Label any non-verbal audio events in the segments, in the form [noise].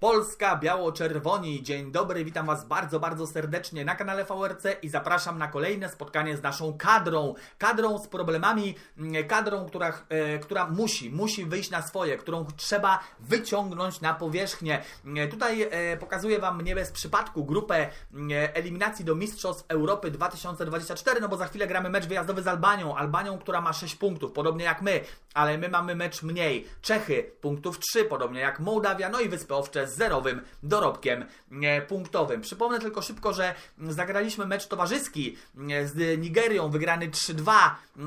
Polska biało-czerwoni. Dzień dobry, witam Was bardzo, bardzo serdecznie na kanale VRC i zapraszam na kolejne spotkanie z naszą kadrą. Kadrą z problemami, mm, kadrą, która, e, która musi, musi wyjść na swoje, którą trzeba wyciągnąć na powierzchnię. E, Tutaj e, pokazuję Wam nie bez przypadku grupę mm, eliminacji do Mistrzostw Europy 2024, no bo za chwilę gramy mecz wyjazdowy z Albanią. Albanią, która ma 6 punktów, podobnie jak my, ale my mamy mecz mniej. Czechy, punktów 3, podobnie jak Mołdawia, no i Wyspy Owcze z zerowym dorobkiem punktowym. Przypomnę tylko szybko, że zagraliśmy mecz towarzyski z Nigerią, wygrany 3-2.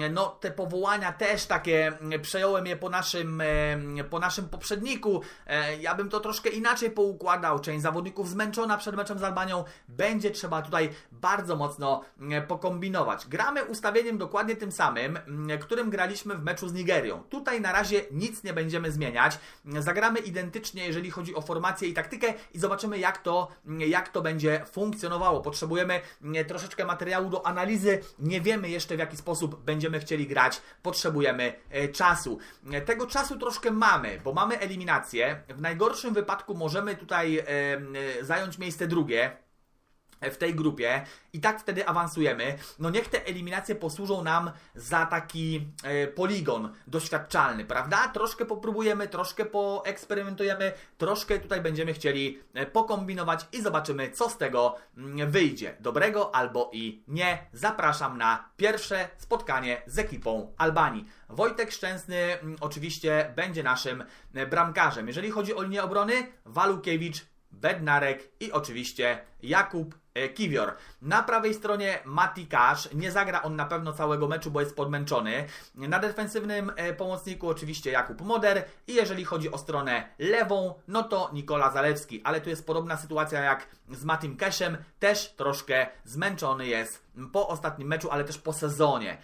E, No, te powołania też takie przejąłem je po naszym, e, po naszym poprzedniku. E, Ja bym to troszkę inaczej poukładał. Część zawodników zmęczona przed meczem z Albanią. Będzie trzeba tutaj bardzo mocno pokombinować. Gramy ustawieniem dokładnie tym samym, którym graliśmy w meczu z Nigerią. Tutaj na razie nic nie będziemy zmieniać. Zagramy identycznie, jeżeli chodzi o formację i taktykę i zobaczymy, jak to, jak to będzie funkcjonowało. Potrzebujemy m, troszeczkę materiału do analizy. Nie wiemy jeszcze, w jaki sposób będziemy chcieli grać. Potrzebujemy e, czasu. E, Tego czasu troszkę mamy, bo mamy eliminację. W najgorszym wypadku możemy tutaj e, zająć miejsce drugie w tej grupie i tak wtedy awansujemy. No niech te eliminacje posłużą nam za taki e, poligon doświadczalny, prawda? Troszkę popróbujemy, troszkę poeksperymentujemy, troszkę tutaj będziemy chcieli e, pokombinować i zobaczymy, co z tego mm, wyjdzie. Dobrego albo i nie. Zapraszam na pierwsze spotkanie z ekipą Albanii. Wojtek Szczęsny mm, oczywiście będzie naszym e, bramkarzem. Jeżeli chodzi o linię obrony, Walukiewicz, Bednarek i oczywiście Jakub Kiwior. Na prawej stronie Mati. Nie zagra on na pewno całego meczu, bo jest podmęczony. Na defensywnym e, pomocniku oczywiście Jakub Moder. I jeżeli chodzi o stronę lewą, no to Nikola Zalewski. Ale tu jest podobna sytuacja jak z Matim Keszem. Też troszkę zmęczony jest po ostatnim meczu, ale też po sezonie.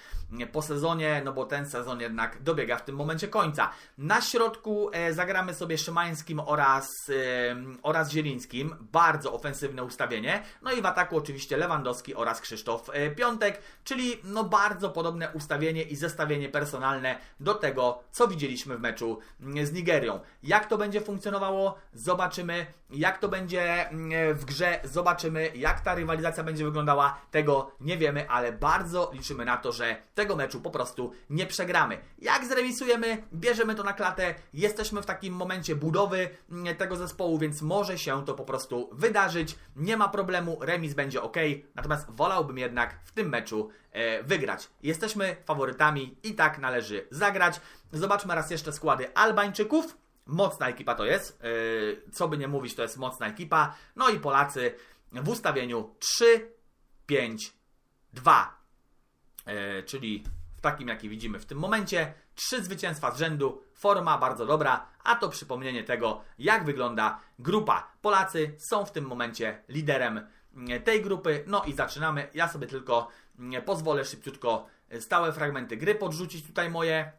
Po sezonie, no bo ten sezon jednak dobiega w tym momencie końca. Na środku e, zagramy sobie Szymańskim oraz, e, oraz Zielińskim. Bardzo ofensywne ustawienie. No i w ataku oczywiście Lewandowski oraz Krzysztof e, Piątek, czyli no bardzo podobne ustawienie i zestawienie personalne do tego, co widzieliśmy w meczu mm, z Nigerią. Jak to będzie funkcjonowało, zobaczymy. Jak to będzie mm, w grze, zobaczymy. Jak ta rywalizacja będzie wyglądała, tego nie wiemy, ale bardzo liczymy na to, że tego meczu po prostu nie przegramy. Jak zremisujemy, bierzemy to na klatę, jesteśmy w takim momencie budowy mm, tego zespołu, więc może się to po prostu wydarzyć. Nie ma problemu, remis będzie ok, natomiast wolałbym jednak w tym meczu e, wygrać. Jesteśmy faworytami i tak należy zagrać. Zobaczmy raz jeszcze składy Albańczyków. Mocna ekipa to jest. Yy, co by nie mówić, to jest mocna ekipa. No i Polacy w ustawieniu 3, 5, 2. Yy, czyli w takim, jaki widzimy w tym momencie. Trzy zwycięstwa z rzędu, forma bardzo dobra, a to przypomnienie tego, jak wygląda grupa. Polacy są w tym momencie liderem yy, tej grupy. No i zaczynamy. Ja sobie tylko yy, pozwolę szybciutko stałe fragmenty gry podrzucić tutaj moje,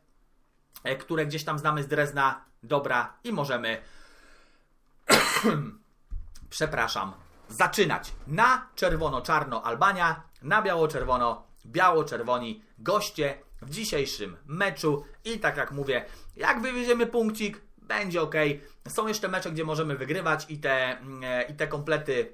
e, które gdzieś tam znamy z Drezna. Dobra, i możemy, [coughs] przepraszam, zaczynać. Na czerwono-czarno Albania, na biało-czerwono, biało-czerwoni goście w dzisiejszym meczu. I tak jak mówię, jak wywieziemy punkcik, będzie ok. Są jeszcze mecze, gdzie możemy wygrywać i te, mm, e, i te komplety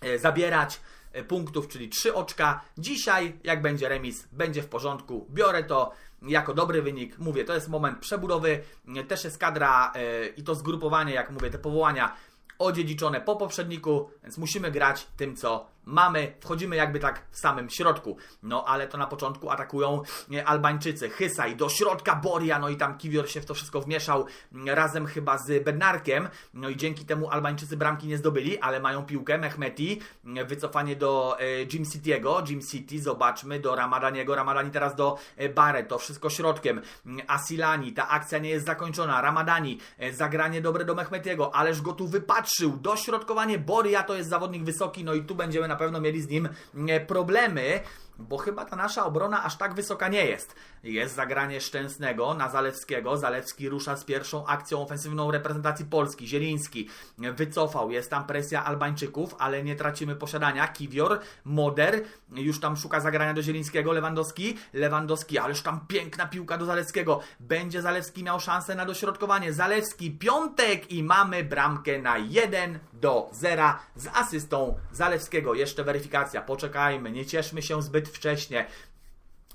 e, zabierać e, punktów, czyli 3 oczka. Dzisiaj, jak będzie remis, będzie w porządku. Biorę to jako dobry wynik. Mówię, to jest moment przebudowy. Też jest kadra i to zgrupowanie, jak mówię, te powołania odziedziczone po poprzedniku, więc musimy grać tym, co mamy. Wchodzimy jakby tak w samym środku. No ale to na początku atakują Albańczycy. Hysaj do środka Boria, no i tam Kiwior się w to wszystko wmieszał m, razem chyba z Bednarkiem. No i dzięki temu Albańczycy bramki nie zdobyli, ale mają piłkę. Mehmeti, m, wycofanie do e, Jim City'ego. Jim City, zobaczmy, do Ramadaniego. Ramadani teraz do e, Barret. To wszystko środkiem. M, Asilani, ta akcja nie jest zakończona. Ramadani, e, zagranie dobre do Mehmetiego, ależ go tu wypatrzył. Dośrodkowanie Boria to jest zawodnik wysoki, no i tu będziemy na pewno mieli z nim e, problemy. Bo chyba ta nasza obrona aż tak wysoka nie jest. Jest zagranie Szczęsnego na Zalewskiego. Zalewski rusza z pierwszą akcją ofensywną reprezentacji Polski. Zieliński wycofał, jest tam presja Albańczyków, ale nie tracimy posiadania. Kiwior, Moder, już tam szuka zagrania do Zielińskiego. Lewandowski, Lewandowski, ależ tam piękna piłka do Zalewskiego. Będzie Zalewski miał szansę na dośrodkowanie. Zalewski, piątek i mamy bramkę na 1 do 0 z asystą Zalewskiego. Jeszcze weryfikacja, poczekajmy, nie cieszmy się zbyt wcześnie.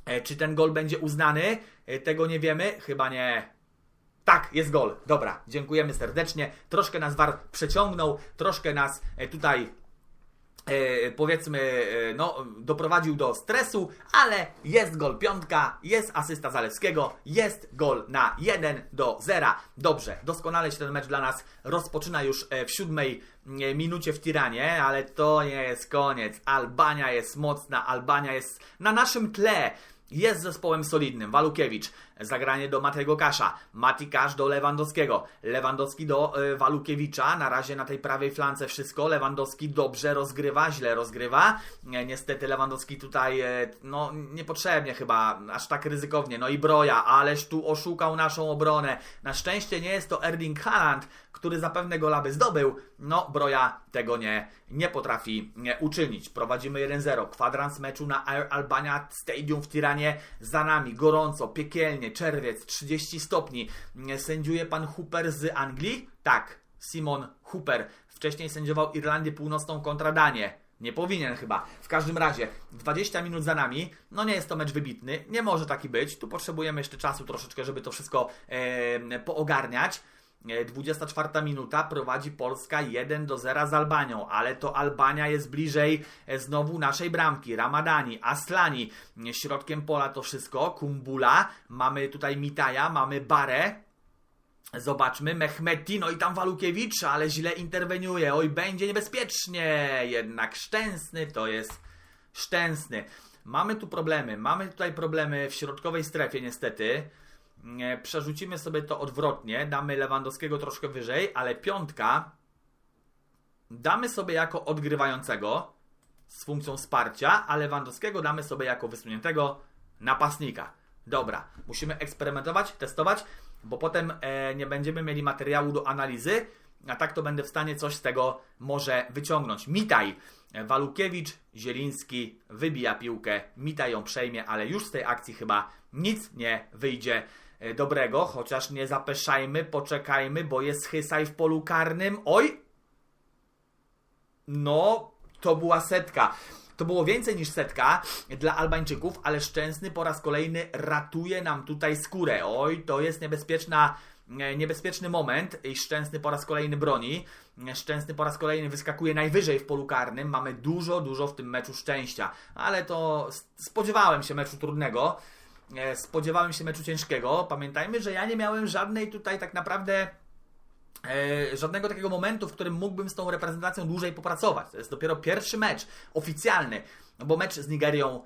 E, czy ten gol będzie uznany? E, tego nie wiemy. Chyba nie. Tak, jest gol. Dobra, dziękujemy serdecznie. Troszkę nas war przeciągnął, troszkę nas e, tutaj powiedzmy, e, no, doprowadził do stresu, ale jest gol piątka, jest asysta Zalewskiego, jest gol na 1 do 0. Dobrze, doskonale się ten mecz dla nas rozpoczyna już w siódmej minucie w Tiranie, ale to nie jest koniec. Albania jest mocna, Albania jest na naszym tle jest zespołem solidnym. Walukiewicz, zagranie do Matego Kasza, Mati Kasz do Lewandowskiego, Lewandowski do y, Walukiewicza, na razie na tej prawej flance wszystko, Lewandowski dobrze rozgrywa, źle rozgrywa, e, niestety Lewandowski tutaj, e, no niepotrzebnie chyba, aż tak ryzykownie, no i Broja, ależ tu oszukał naszą obronę, na szczęście nie jest to Erling Haaland, który zapewne golaby zdobył, no Broja tego nie, nie potrafi uczynić. Prowadzimy 1-0, kwadrans meczu na Air Albania Stadium w Tiranie. Za nami, gorąco, piekielnie, czerwiec, 30 stopni. Sędziuje pan Hooper z Anglii? Tak, Simon Hooper. Wcześniej sędziował Irlandię Północną kontra Danię. Nie powinien chyba. W każdym razie, 20 minut za nami. No nie jest to mecz wybitny. Nie może taki być. Tu potrzebujemy jeszcze czasu troszeczkę, żeby to wszystko e, poogarniać. 24 e, minuta prowadzi Polska 1 do 0 z Albanią, ale to Albania jest bliżej e, znowu naszej bramki. Ramadani, Aslani, środkiem pola to wszystko. Kumbula, mamy tutaj Mitaja, mamy Barę. Zobaczmy, Mehmeti, no i tam Walukiewicz, ale źle interweniuje. Oj, będzie niebezpiecznie. Jednak Szczęsny to jest Szczęsny. Mamy tu problemy. Mamy tutaj problemy w środkowej strefie niestety przerzucimy sobie to odwrotnie, damy Lewandowskiego troszkę wyżej, ale piątka damy sobie jako odgrywającego z funkcją wsparcia, a Lewandowskiego damy sobie jako wysuniętego napastnika. Dobra, musimy eksperymentować, testować, bo potem e, nie będziemy mieli materiału do analizy, a tak to będę w stanie coś z tego może wyciągnąć. Mitaj, Walukiewicz, Zieliński wybija piłkę, Mitaj ją przejmie, ale już z tej akcji chyba nic nie wyjdzie. E, dobrego, chociaż nie zapeszajmy, poczekajmy, bo jest Hysaj w polu karnym. Oj! No, to była setka. To było więcej niż setka dla Albańczyków, ale Szczęsny po raz kolejny ratuje nam tutaj skórę. Oj, to jest niebezpieczna, e, niebezpieczny moment i Szczęsny po raz kolejny broni. Szczęsny po raz kolejny wyskakuje najwyżej w polu karnym. Mamy dużo, dużo w tym meczu szczęścia, ale to spodziewałem się meczu trudnego. E, spodziewałem się meczu ciężkiego. Pamiętajmy, że ja nie miałem żadnej tutaj tak naprawdę e, żadnego takiego momentu, w którym mógłbym z tą reprezentacją dłużej popracować. To jest dopiero pierwszy mecz oficjalny, bo mecz z Nigerią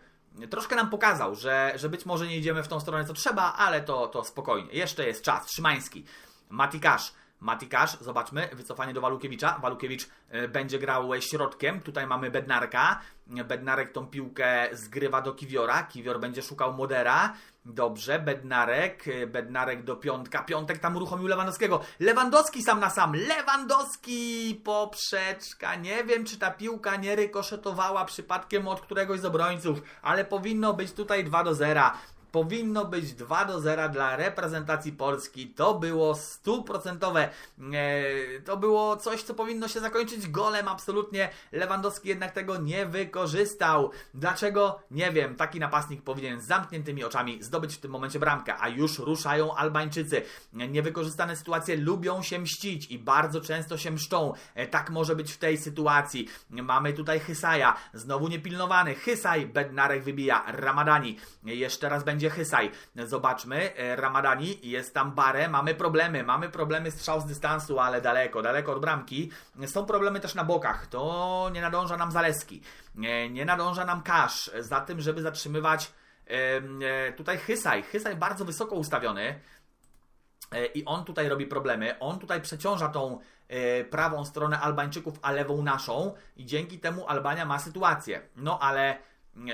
troszkę nam pokazał, że, że być może nie idziemy w tą stronę, co trzeba, ale to, to spokojnie. Jeszcze jest czas. Szymański, Matikasz, Matikasz, zobaczmy, wycofanie do Walukiewicza. Walukiewicz e, będzie grał środkiem. Tutaj mamy Bednarka. Bednarek tą piłkę zgrywa do Kiwiora. Kiwior będzie szukał Modera. Dobrze, Bednarek, e, Bednarek do piątka. Piątek tam uruchomił Lewandowskiego. Lewandowski sam na sam. Lewandowski! Poprzeczka. Nie wiem, czy ta piłka nie rykoszetowała przypadkiem od któregoś z obrońców, ale powinno być tutaj 2 do 0 powinno być 2 do 0 dla reprezentacji Polski. To było stuprocentowe. E, to było coś, co powinno się zakończyć golem absolutnie. Lewandowski jednak tego nie wykorzystał. Dlaczego? Nie wiem. Taki napastnik powinien z zamkniętymi oczami zdobyć w tym momencie bramkę, a już ruszają Albańczycy. Niewykorzystane sytuacje lubią się mścić i bardzo często się mszczą. E, tak może być w tej sytuacji. Mamy tutaj Hysaja, znowu niepilnowany. Hysaj, Bednarek wybija, Ramadani. Jeszcze raz będzie będzie Hysaj. Zobaczmy, e, Ramadani, jest tam Bare, mamy problemy, mamy problemy strzał z dystansu, ale daleko, daleko od bramki. Są problemy też na bokach, to nie nadąża nam Zaleski, nie, nie nadąża nam Kasz za tym, żeby zatrzymywać e, tutaj Hysaj. Hysaj bardzo wysoko ustawiony e, i on tutaj robi problemy, on tutaj przeciąża tą prawą stronę Albańczyków, a lewą naszą i dzięki temu Albania ma sytuację. No ale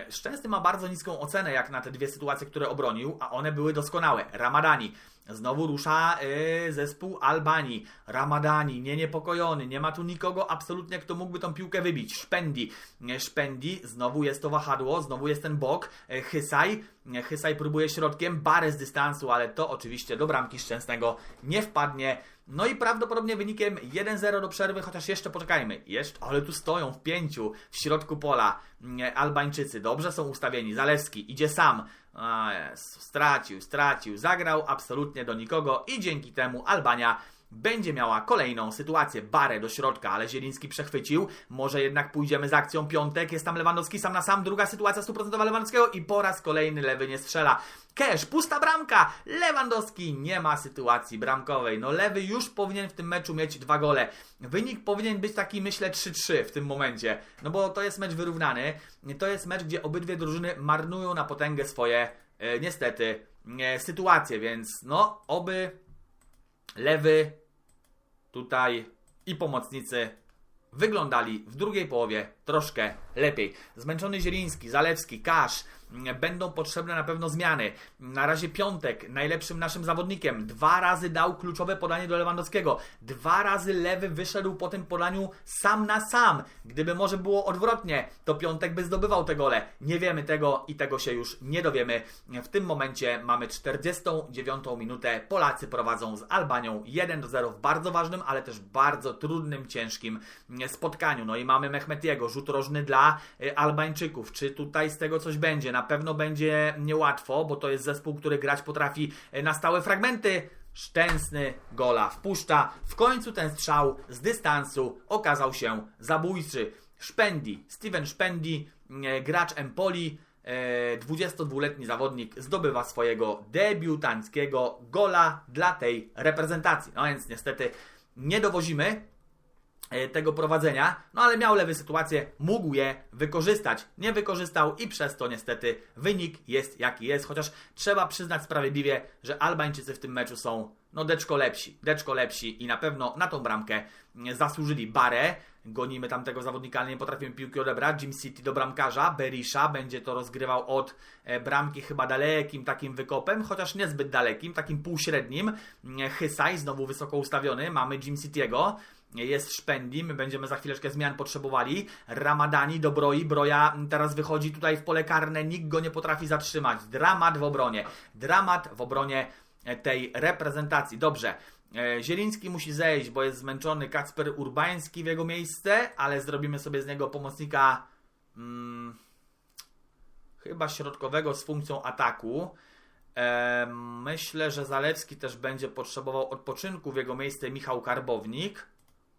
Szczęsny ma bardzo niską ocenę jak na te dwie sytuacje, które obronił, a one były doskonałe. Ramadani. Znowu rusza yy, zespół Albanii. Ramadani, nie niepokojony, nie ma tu nikogo absolutnie, kto mógłby tą piłkę wybić. Szpendi. Szpendi, znowu jest to wahadło, znowu jest ten bok. Yy, Hysaj. Hysaj próbuje środkiem, Bary z dystansu, ale to oczywiście do bramki Szczęsnego nie wpadnie. No i prawdopodobnie wynikiem 1-0 do przerwy, chociaż jeszcze poczekajmy. Jeszcze, ale tu stoją w pięciu w środku pola Albańczycy. Dobrze są ustawieni. Zalewski idzie sam. A jest, stracił, stracił, zagrał absolutnie do nikogo i dzięki temu Albania będzie miała kolejną sytuację. Barę do środka, ale Zieliński przechwycił. Może jednak pójdziemy z akcją piątek. Jest tam Lewandowski sam na sam. Druga sytuacja 100% Lewandowskiego i po raz kolejny lewy nie strzela. Cash, pusta bramka. Lewandowski nie ma sytuacji bramkowej. No lewy już powinien w tym meczu mieć dwa gole. Wynik powinien być taki, myślę, 3-3 w tym momencie. No bo to jest mecz wyrównany. To jest mecz, gdzie obydwie drużyny marnują na potęgę swoje, e, niestety, e, sytuacje, więc no, oby lewy tutaj i pomocnicy wyglądali w drugiej połowie troszkę lepiej. Zmęczony Zieliński, Zalewski, Kasz, będą potrzebne na pewno zmiany. Na razie Piątek, najlepszym naszym zawodnikiem, dwa razy dał kluczowe podanie do Lewandowskiego. Dwa razy lewy wyszedł po tym podaniu sam na sam. Gdyby może było odwrotnie, to Piątek by zdobywał te gole. Nie wiemy tego i tego się już nie dowiemy. W tym momencie mamy 49 minutę. Polacy prowadzą z Albanią 1 do 0 w bardzo ważnym, ale też bardzo trudnym, ciężkim spotkaniu. No i mamy Mehmetiego, rzut rożny dla y, Albańczyków. Czy tutaj z tego coś będzie? Na pewno będzie niełatwo, bo to jest zespół, który grać potrafi y, na stałe fragmenty. Szczęsny gola wpuszcza. W końcu ten strzał z dystansu okazał się zabójczy. Szpendi, Steven Szpendi, y, gracz Empoli, 22-letni zawodnik zdobywa swojego debiutanckiego gola dla tej reprezentacji. No więc niestety nie dowozimy, E, tego prowadzenia, no ale miał lewy sytuację, mógł je wykorzystać. Nie wykorzystał i przez to niestety wynik jest jaki jest, chociaż trzeba przyznać sprawiedliwie, że Albańczycy w tym meczu są no deczko lepsi, deczko lepsi i na pewno na tą bramkę zasłużyli. Barę, gonimy tamtego zawodnika, ale nie potrafimy piłki odebrać. Jim City do bramkarza, Berisha będzie to rozgrywał od e, bramki chyba dalekim takim wykopem, chociaż niezbyt dalekim, takim półśrednim. Hysaj znowu wysoko ustawiony, mamy Jim City'ego, jest Szpendi, my będziemy za chwileczkę zmian potrzebowali. Ramadani do Broi, Broja teraz wychodzi tutaj w pole karne, nikt go nie potrafi zatrzymać. Dramat w obronie, dramat w obronie tej reprezentacji. Dobrze, e, Zieliński musi zejść, bo jest zmęczony Kacper Urbański w jego miejsce, ale zrobimy sobie z niego pomocnika hmm, chyba środkowego z funkcją ataku. E, myślę, że Zalewski też będzie potrzebował odpoczynku w jego miejsce Michał Karbownik.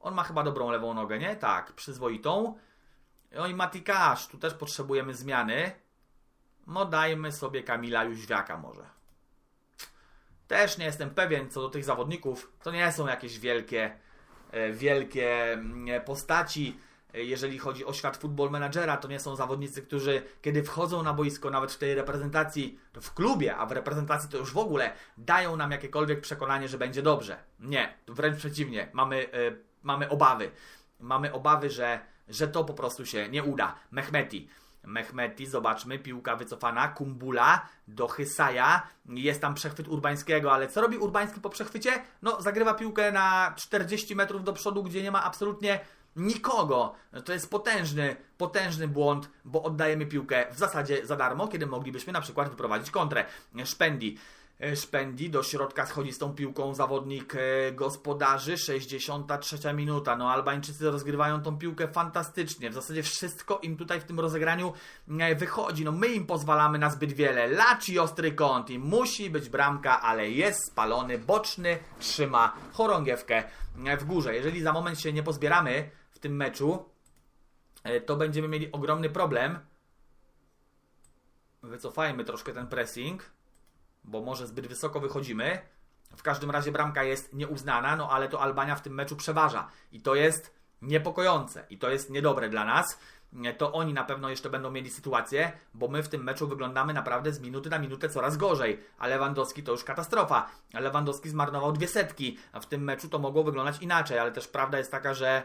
On ma chyba dobrą lewą nogę, nie? Tak, przyzwoitą. No i Matikasz, tu też potrzebujemy zmiany. No dajmy sobie Kamila Jóźwiaka może. Też nie jestem pewien co do tych zawodników. To nie są jakieś wielkie, e, wielkie mm, postaci. E, jeżeli chodzi o świat football managera, to nie są zawodnicy, którzy kiedy wchodzą na boisko, nawet w tej reprezentacji, to w klubie, a w reprezentacji to już w ogóle dają nam jakiekolwiek przekonanie, że będzie dobrze. Nie, wręcz przeciwnie. Mamy e, mamy obawy. Mamy obawy, że, że to po prostu się nie uda. Mehmeti. Mehmeti, zobaczmy, piłka wycofana, Kumbula do Hysaja, jest tam przechwyt Urbańskiego, ale co robi Urbański po przechwycie? No, zagrywa piłkę na 40 metrów do przodu, gdzie nie ma absolutnie nikogo. To jest potężny, potężny błąd, bo oddajemy piłkę w zasadzie za darmo, kiedy moglibyśmy na przykład wyprowadzić kontrę. Szpendi. E, szpędzi. Do środka schodzi z tą piłką zawodnik e, gospodarzy. 63 minuta. No Albańczycy rozgrywają tą piłkę fantastycznie. W zasadzie wszystko im tutaj w tym rozegraniu e, wychodzi. No my im pozwalamy na zbyt wiele. Laci ostry kąt i musi być bramka, ale jest spalony. Boczny trzyma chorągiewkę w górze. Jeżeli za moment się nie pozbieramy w tym meczu, to będziemy mieli ogromny problem. Wycofajmy troszkę ten pressing bo może zbyt wysoko wychodzimy. W każdym razie bramka jest nieuznana, no ale to Albania w tym meczu przeważa i to jest niepokojące i to jest niedobre dla nas. To oni na pewno jeszcze będą mieli sytuację, bo my w tym meczu wyglądamy naprawdę z minuty na minutę coraz gorzej. A Lewandowski to już katastrofa. Lewandowski zmarnował dwie setki, w tym meczu to mogło wyglądać inaczej, ale też prawda jest taka, że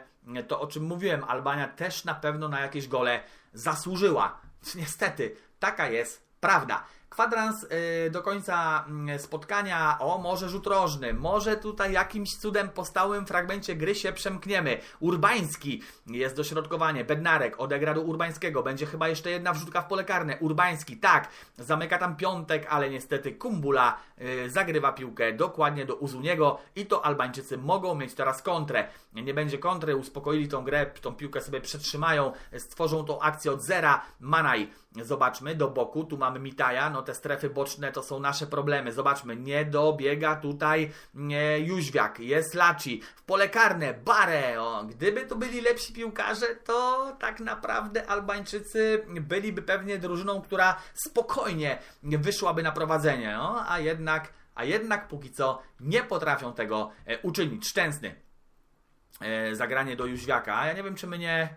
to o czym mówiłem, Albania też na pewno na jakieś gole zasłużyła. Niestety, taka jest prawda. Kwadrans y, do końca mm, spotkania, o może rzut rożny, może tutaj jakimś cudem po stałym fragmencie gry się przemkniemy. Urbański jest dośrodkowanie, Bednarek odegra do Urbańskiego, będzie chyba jeszcze jedna wrzutka w pole karne. Urbański, tak, zamyka tam piątek, ale niestety Kumbula y, zagrywa piłkę dokładnie do Uzuniego i to Albańczycy mogą mieć teraz kontrę. Nie będzie kontry, uspokoili tą grę, tą piłkę sobie przetrzymają, stworzą tą akcję od zera. Manaj Zobaczmy do boku, tu mamy Mitaja, no te strefy boczne to są nasze problemy. Zobaczmy, nie dobiega tutaj Jóźwiak, jest Laci, w pole karne, Bare. O, gdyby tu byli lepsi piłkarze, to tak naprawdę Albańczycy byliby pewnie drużyną, która spokojnie wyszłaby na prowadzenie. No, a jednak, a jednak póki co nie potrafią tego e, uczynić. Szczęsny. E, zagranie do Jóźwiaka. Ja nie wiem, czy my nie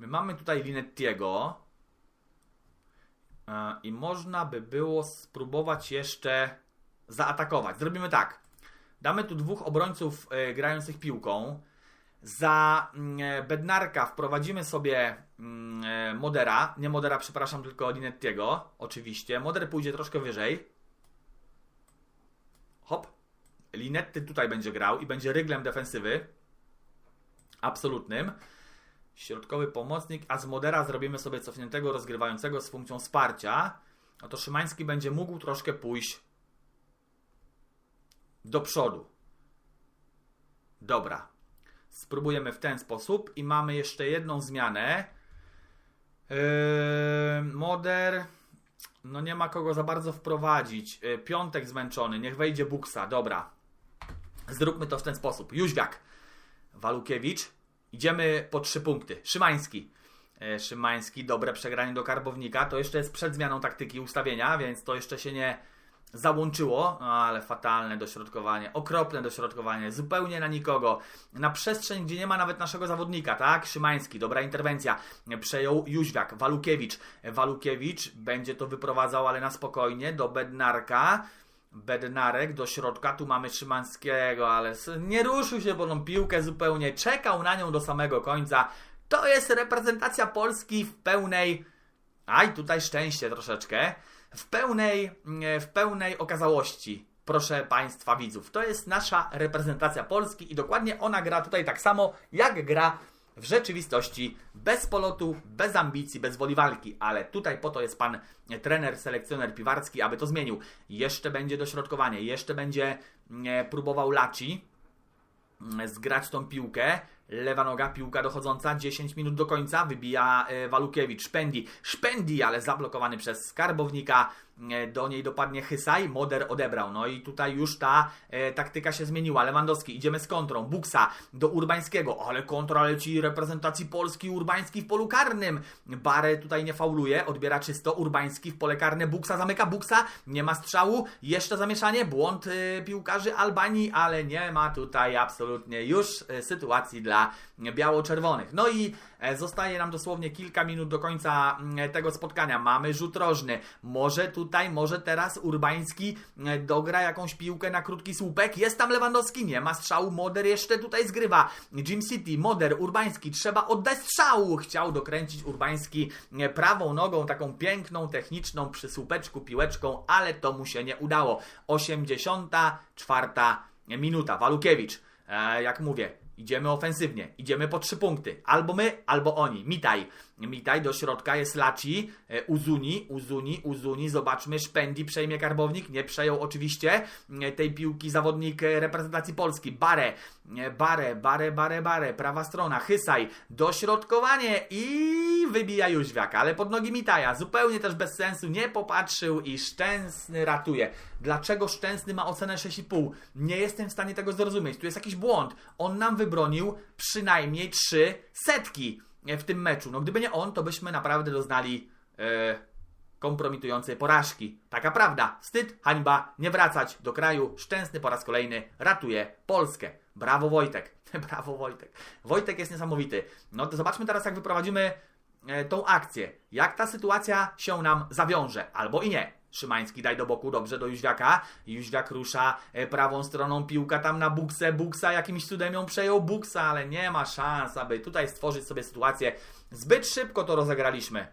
My mamy tutaj Linettiego e, i można by było spróbować jeszcze zaatakować. Zrobimy tak. Damy tu dwóch obrońców e, grających piłką. Za mm, e, Bednarka wprowadzimy sobie mm, Modera. Nie Modera, przepraszam, tylko Linettiego. Oczywiście. Moder pójdzie troszkę wyżej. Hop. Linetty tutaj będzie grał i będzie ryglem defensywy. Absolutnym środkowy pomocnik, a z Modera zrobimy sobie cofniętego rozgrywającego z funkcją wsparcia, no to Szymański będzie mógł troszkę pójść do przodu. Dobra. Spróbujemy w ten sposób i mamy jeszcze jedną zmianę. Yy, moder. No nie ma kogo za bardzo wprowadzić. Yy, piątek zmęczony. Niech wejdzie Buksa. Dobra. Zróbmy to w ten sposób. Jóźwiak. Walukiewicz. Idziemy po trzy punkty. Szymański. E, Szymański, dobre przegranie do Karbownika. To jeszcze jest przed zmianą taktyki ustawienia, więc to jeszcze się nie załączyło, no, ale fatalne dośrodkowanie, okropne dośrodkowanie, zupełnie na nikogo. Na przestrzeń, gdzie nie ma nawet naszego zawodnika, tak? Szymański, dobra interwencja. Przejął Jóźwiak, Walukiewicz. Walukiewicz będzie to wyprowadzał, ale na spokojnie, do Bednarka. Bednarek do środka, tu mamy Szymanskiego, ale nie ruszył się po tą piłkę zupełnie, czekał na nią do samego końca. To jest reprezentacja Polski w pełnej, aj tutaj szczęście troszeczkę, w pełnej, w pełnej okazałości. Proszę Państwa widzów, to jest nasza reprezentacja Polski i dokładnie ona gra tutaj tak samo, jak gra w rzeczywistości bez polotu, bez ambicji, bez woli walki, ale tutaj po to jest pan trener, selekcjoner Piwarski, aby to zmienił. Jeszcze będzie dośrodkowanie, jeszcze będzie mm, próbował Laci mm, zgrać tą piłkę, Lewa noga, piłka dochodząca, 10 minut do końca, wybija e, Walukiewicz, Szpendi, Szpendi, ale zablokowany przez skarbownika, e, do niej dopadnie Hysaj, Moder odebrał. No i tutaj już ta e, taktyka się zmieniła. Lewandowski, idziemy z kontrą. Buksa do Urbańskiego, ale kontra leci reprezentacji Polski, Urbański w polu karnym. Barę tutaj nie fauluje, odbiera czysto. Urbański w pole karne, Buksa zamyka, Buksa, nie ma strzału, jeszcze zamieszanie, błąd e, piłkarzy Albanii, ale nie ma tutaj absolutnie już e, sytuacji dla biało-czerwonych. No i e, zostaje nam dosłownie kilka minut do końca mm, tego spotkania. Mamy rzut rożny. Może tutaj, może teraz Urbański e, dogra jakąś piłkę na krótki słupek. Jest tam Lewandowski, nie ma strzału. Moder jeszcze tutaj zgrywa. Jim City, Moder, Urbański. Trzeba oddać strzału. Chciał dokręcić Urbański e, prawą nogą, taką piękną, techniczną przy słupeczku, piłeczką, ale to mu się nie udało. 84 minuta. Walukiewicz. jak mówię, Idziemy ofensywnie, idziemy po trzy punkty. Albo my, albo oni. Mitaj. Mitaj do środka jest Laci, e, Uzuni, Uzuni, Uzuni. Zobaczmy, Szpendi przejmie karbownik. Nie przejął oczywiście e, tej piłki zawodnik e, reprezentacji Polski. Bare, Bare, Bare, Bare, Bare. Prawa strona, Hysaj. Dośrodkowanie i wybija Jóźwiaka, ale pod nogi Mitaja. Zupełnie też bez sensu. Nie popatrzył i Szczęsny ratuje. Dlaczego Szczęsny ma ocenę 6,5? Nie jestem w stanie tego zrozumieć. Tu jest jakiś błąd. On nam wybronił przynajmniej trzy setki w tym meczu. No gdyby nie on, to byśmy naprawdę doznali e, kompromitującej porażki. Taka prawda. Wstyd, hańba, nie wracać do kraju. Szczęsny po raz kolejny ratuje Polskę. Brawo Wojtek. [laughs] Brawo Wojtek. Wojtek jest niesamowity. No to zobaczmy teraz, jak wyprowadzimy tą akcję. Jak ta sytuacja się nam zawiąże, albo i nie. Szymański daj do boku, dobrze, do Jóźwiaka. Jóźwiak rusza e, prawą stroną, piłka tam na buksę, buksa jakimś cudem ją przejął buksa, ale nie ma szans, aby tutaj stworzyć sobie sytuację. Zbyt szybko to rozegraliśmy.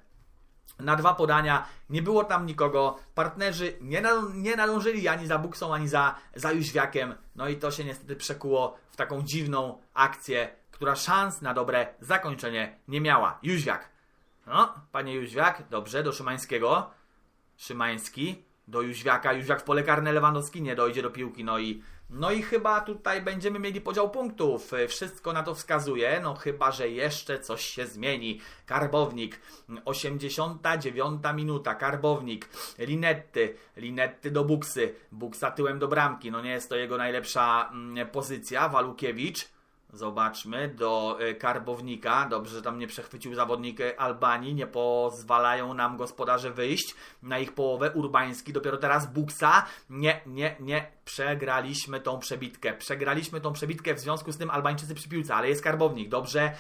Na dwa podania nie było tam nikogo. Partnerzy nie, na, nie nadążyli ani za buksą, ani za, za. No i to się niestety przekuło w taką dziwną akcję, która szans na dobre zakończenie nie miała. Jóźwiak. No, panie Jóźwiak, dobrze, do Szymańskiego. Szymański do Jóźwiaka, Jóźwiak w pole karne, Lewandowski nie dojdzie do piłki, no i no i chyba tutaj będziemy mieli podział punktów. Wszystko na to wskazuje, no chyba, że jeszcze coś się zmieni. Karbownik, 89 minuta, Karbownik, Linetty, Linetty do Buksy, Buksa tyłem do bramki, no nie jest to jego najlepsza mm, pozycja, Walukiewicz, Zobaczmy, do y, Karbownika. Dobrze, że tam nie przechwycił zawodnik y, Albanii. Nie pozwalają nam gospodarze wyjść na ich połowę. Urbański, dopiero teraz Buksa. Nie, nie, nie. Przegraliśmy tą przebitkę. Przegraliśmy tą przebitkę, w związku z tym Albańczycy przy piłce, ale jest Karbownik. Dobrze,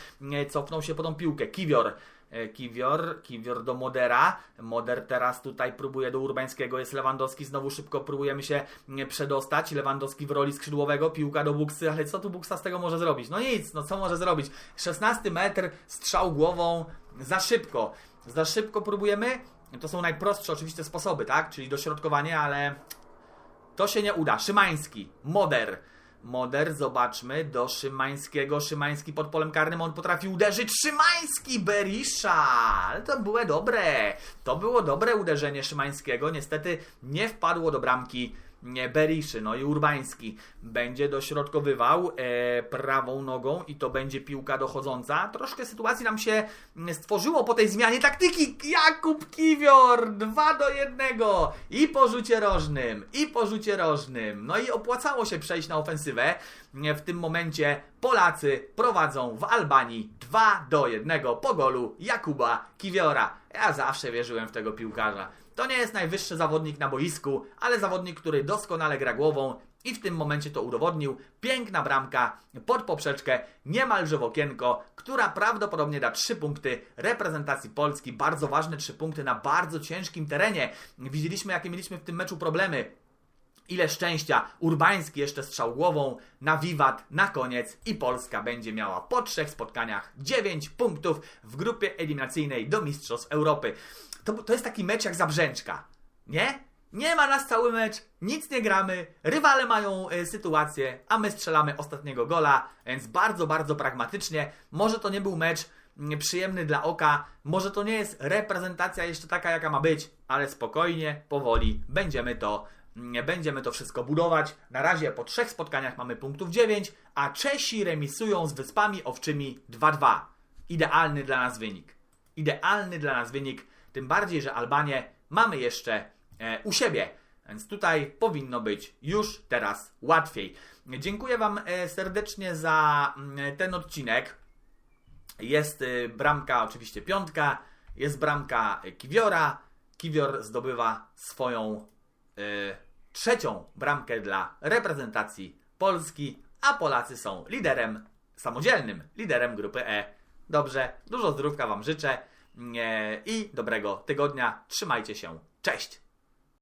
cofnął się po tą piłkę. Kiwior. E, Kiwior, Kiwior do Modera. Moder teraz tutaj próbuje do Urbańskiego, jest Lewandowski, znowu szybko próbujemy się mm, przedostać. Lewandowski w roli skrzydłowego, piłka do Buksy, ale co tu Buksa z tego może zrobić? No nic, no co może zrobić? 16 metr, strzał głową, za szybko. Za szybko próbujemy. To są najprostsze oczywiście sposoby, tak? Czyli dośrodkowanie, ale to się nie uda. Szymański, Moder. Moder, zobaczmy, do Szymańskiego. Szymański pod polem karnym, on potrafił uderzyć. Szymański, Berisza! Ale to było dobre. To było dobre uderzenie Szymańskiego. Niestety nie wpadło do bramki Beriszy, no i Urbański będzie dośrodkowywał e, prawą nogą i to będzie piłka dochodząca. Troszkę sytuacji nam się stworzyło po tej zmianie taktyki. Jakub Kiwior 2 do 1 i po rzucie rożnym, i po rzucie rożnym. No i opłacało się przejść na ofensywę. W tym momencie Polacy prowadzą w Albanii 2 do 1 po golu Jakuba Kiwiora. Ja zawsze wierzyłem w tego piłkarza. To nie jest najwyższy zawodnik na boisku, ale zawodnik, który doskonale gra głową i w tym momencie to udowodnił. Piękna bramka pod poprzeczkę, niemalże w okienko, która prawdopodobnie da 3 punkty reprezentacji Polski. Bardzo ważne 3 punkty na bardzo ciężkim terenie. Widzieliśmy, jakie mieliśmy w tym meczu problemy. Ile szczęścia! Urbański jeszcze strzał głową na wiwat na koniec i Polska będzie miała po trzech spotkaniach 9 punktów w grupie eliminacyjnej do Mistrzostw Europy to, to jest taki mecz jak Zabrzęczka, nie? Nie ma nas cały mecz, nic nie gramy, rywale mają y, sytuację, a my strzelamy ostatniego gola, więc bardzo, bardzo pragmatycznie. Może to nie był mecz y, przyjemny dla oka, może to nie jest reprezentacja jeszcze taka, jaka ma być, ale spokojnie, powoli będziemy to, y, będziemy to wszystko budować. Na razie po trzech spotkaniach mamy punktów 9, a Czesi remisują z Wyspami Owczymi 2-2. Idealny dla nas wynik. Idealny dla nas wynik tym bardziej, że Albanię mamy jeszcze e, u siebie. Więc tutaj powinno być już teraz łatwiej. Dziękuję Wam e, serdecznie za mm, ten odcinek. Jest e, bramka, oczywiście piątka, jest bramka Kiwiora. Kiwior zdobywa swoją trzecią bramkę dla reprezentacji Polski, a Polacy są liderem samodzielnym, liderem grupy E. Dobrze, dużo zdrówka Wam życzę i dobrego tygodnia. Trzymajcie się. Cześć!